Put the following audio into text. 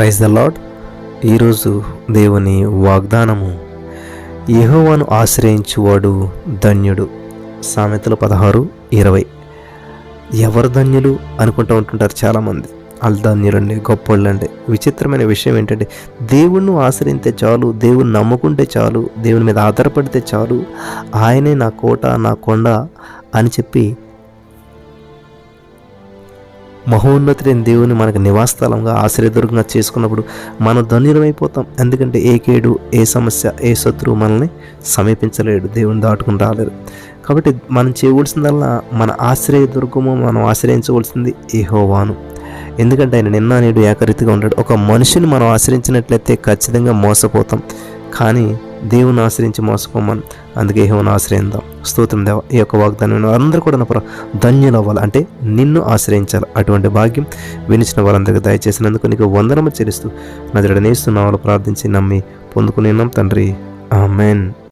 Praise the lord ఈరోజు దేవుని వాగ్దానము యహోవాను ఆశ్రయించువాడు ధన్యుడు. సామెతలు పదహారు ఇరవై. ఎవరు ధన్యులు అనుకుంటూ ఉంటుంటారు చాలామంది. వాళ్ళు ధన్యులండి గొప్పోళ్ళండి. విచిత్రమైన విషయం ఏంటంటే దేవుణ్ణి ఆశ్రయిస్తే చాలు దేవుని నమ్ముకుంటే చాలు దేవుని మీద ఆధారపడితే చాలు ఆయనే నా కోట నా కొండ అని చెప్పి మహోన్నతుడైన దేవుని మనకు నివాసస్థలంగా ఆశ్రయదుర్గంగా చేసుకున్నప్పుడు మనం ధన్యులమైపోతాం. ఎందుకంటే ఏ కేడు ఏ సమస్య ఏ శత్రువు మనల్ని సమీపించలేడు. దేవుని దాటుకుని రాలేరు. కాబట్టి మనం చేయవలసిందల్లా మన ఆశ్రయదుర్గము మనం ఆశ్రయించవలసింది ఏహోవాను ఎందుకంటే ఆయన నిన్న నేడు ఏకరీతిగా ఉంటాడు ఒక మనిషిని మనం ఆశ్రయించినట్లయితే ఖచ్చితంగా మోసపోతాం. కానీ దేవుని ఆశ్రయించి మోసపోమని. అందుకే ఏహోని ఆశ్రయిందాం స్తోత్రం దేవ. ఈ యొక్క వాగ్దానం అందరూ కూడా నా ధన్యులు అవ్వాలి అంటే నిన్ను ఆశ్రయించాలి. అటువంటి భాగ్యం వినిచిన వారందరికీ దయచేసినందుకు నీకు వందనము చెల్లిస్తూ నా నేస్తున్నావాళ్ళు ప్రార్థించి నమ్మి పొందుకునేనాం తండ్రి. ఆమెన్.